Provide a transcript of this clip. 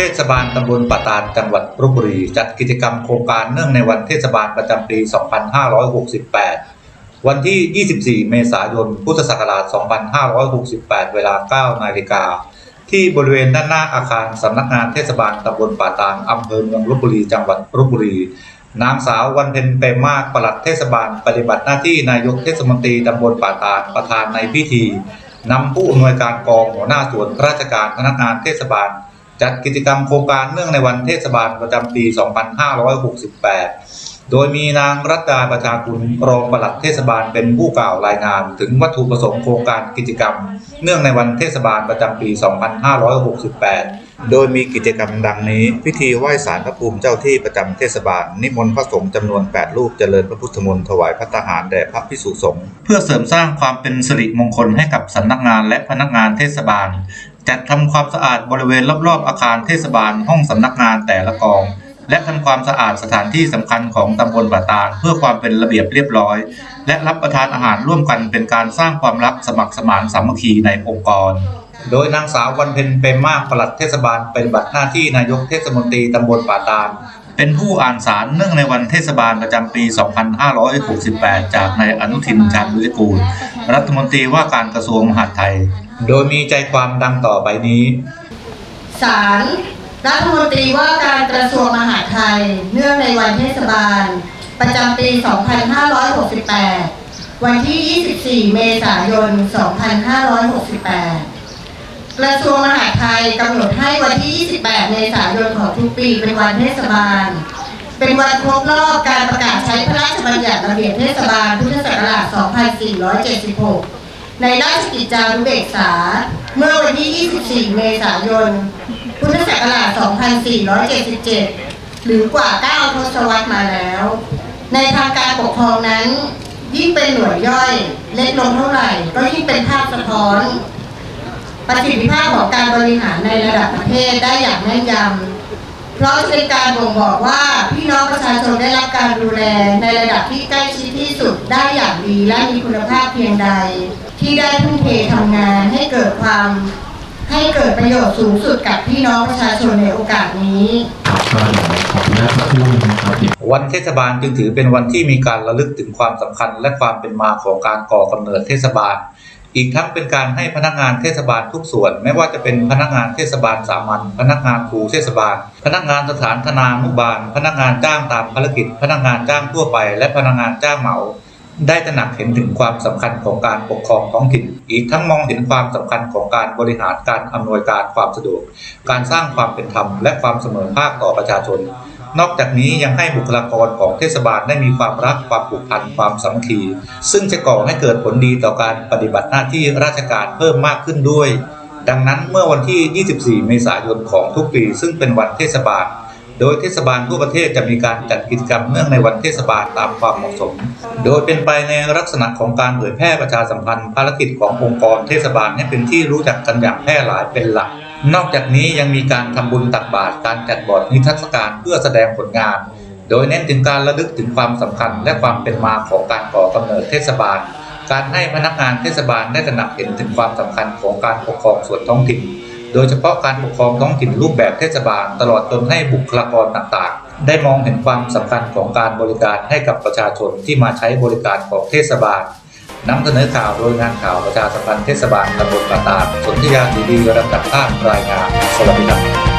ทศบาลตำบลปะตานจังหวัดลบบุรี จัดกิจกรรมโครงการเนื่องในวันเทศบาลประจำปี 2568 วันที่ 24 เมษายน พุทธศักราช 2568 เวลา 9 นาฬิกา ที่บริเวณด้านหน้าอาคารสำนักงานเทศบาลตำบลป่าตานอำเภอเมืองลบบุรี จังหวัดลบบุรีนางสาววันเพ็ญเปรมมากปลัดเทศบาล ปฏิบัติหน้าที่นายกเทศมนตรีตำบลป่าตานประธานในพิธีนำผู้อำนวยการกองหัวหน้าส่วนราชการพนักงานเทศบาล จัดกิจกรรมโครงการเนื่องในวันเทศบาลประจำปี 2568 โดยมีนางรัตดาประชาคุณรองปลัดเทศบาลเป็นผู้กล่าวรายงาน ถึงวัตถุประสงค์โครงการกิจกรรม เนื่องในวันเทศบาลประจำปี 2568 โดยมีกิจกรรมดังนี้ พิธีไหว้สารพระภูมิเจ้าที่ประจำเทศบาล นิมนต์พระสงฆ์จำนวน 8 รูปเจริญพระพุทธมนต์ถวายพระทหารแด่พระภิกษุสงฆ์เพื่อเสริมสร้างความเป็นสิริมงคลให้กับสำนักงานและพนักงานเทศบาล จัดทำความสะอาดบริเวณรอบๆ อาคารเทศบาลห้องสำนักงานแต่ละกอง และทำความสะอาดสถานที่สำคัญของตำบลป่าตาลเพื่อความเป็นระเบียบเรียบร้อย และรับประทานอาหารร่วมกันเป็นการสร้างความรักสมัครสมานสามัคคีในองค์กร โดยนางสาววันเพ็ญเป็นมากปลัดเทศบาลเป็นบัตรหน้าที่นายกเทศมนตรีตำบลป่าตาลเป็นผู้อ่านสารเนื่องในวันเทศบาลประจำปี 2568 จากนายอนุทินชาญวิริกูล รัฐมนตรีว่าการกระทรวงมหาดไทย โดยมีใจความดังต่อไปนี้สารรัฐมนตรีว่าการกระทรวงมหาดไทย เนื่องในวันเทศบาล ประจำปี 2568 วันที่ 24 เมษายน 2568 กระทรวงมหาดไทยกำหนดให้วันที่ 28 เมษายนของทุกปีเป็นวันเทศบาล เป็นวันครบรอบการประกาศใช้พระราชบัญญัติระเบียบเทศบาลพุทธศัก 2476 ในราชกิจจานุเบกษา เมื่อวันที่ 24 เมษายน พุทธศักราช 2477 หรือกว่า 9 ทศวรรษมาแล้ว ในทางการปกครองนั้น ยิ่งเป็นหน่วยย่อยเล็กลงเท่าไหร่ ก็ยิ่งเป็นภาพสะท้อนประสิทธิภาพของการบริหารในระดับประเทศได้อย่างแม่นยำ เพราะเป็นการบ่งบอกว่าพี่น้องประชาชนได้รับการดูแลในระดับที่ใกล้ชิดที่สุดได้อย่างดีและมีคุณภาพเพียงใด ที่ได้ทุ่มเททำงานให้เกิดความให้เกิดประโยชน์สูงสุดกับพี่น้องประชาชนในโอกาสนี้วันเทศบาลจึงถือเป็นวันที่มีการระลึกถึงความสำคัญและความเป็นมาของการก่อกำเนิดเทศบาล อีกทั้งเป็นการให้พนักงานเทศบาลทุกส่วน ไม่ว่าจะเป็นพนักงานเทศบาลสามัญพนักงานครูเทศบาล พนักงานสถานธนานุบาล พนักงานจ้างตามภารกิจ พนักงานจ้างทั่วไป และพนักงานจ้างเหมา ได้ตระหนักเห็นถึงความสำคัญของการปกครองท้องถิ่น อีกทั้งมองเห็นความสำคัญของการบริหารการอำนวยการความสะดวก การสร้างความเป็นธรรมและความเสมอภาคต่อประชาชน นอกจากนี้ยังให้บุคลากรของเทศบาลได้มีความรักความผูกพันความสามัคคีซึ่งจะก่อให้เกิดผลดีต่อการปฏิบัติหน้าที่ราชการเพิ่มมากขึ้นด้วย ดังนั้นเมื่อวันที่ 24 เมษายนของทุกปี ซึ่งเป็นวันเทศบาล โดยเทศบาลทั่วประเทศจะมีการจัดกิจกรรมเนื่องในวันเทศบาลตามความเหมาะสม โดยเป็นไปในลักษณะของการเผยแพร่ประชาสัมพันธ์ภารกิจขององค์กรเทศบาลให้เป็นที่รู้จักกันอย่างแพร่หลายเป็นหลัก นอกจากนี้ยังมีการทำบุญตักบาตรการจัดบอร์ดนิทรรศการเพื่อแสดงผลงาน โดยเน้นถึงการระลึกถึงความสำคัญและความเป็นมาของการก่อกำเนิดเทศบาล การให้พนักงานเทศบาลได้ตระหนักเห็นถึงความสำคัญของการปกครองส่วนท้องถิ่น โดยเฉพาะการปกครองท้องถิ่นรูปแบบเทศบาล ตลอดจนให้บุคลากรต่างๆ ได้มองเห็นความสำคัญของการบริการให้กับประชาชนที่มาใช้บริการของเทศบาล นำเสนอข่าวโดยงานข่าวประชาสัมพันธ์เทศบาลตำบลปะตาดสนธยาดีดีระดับภาครายงานสวัสดีครับ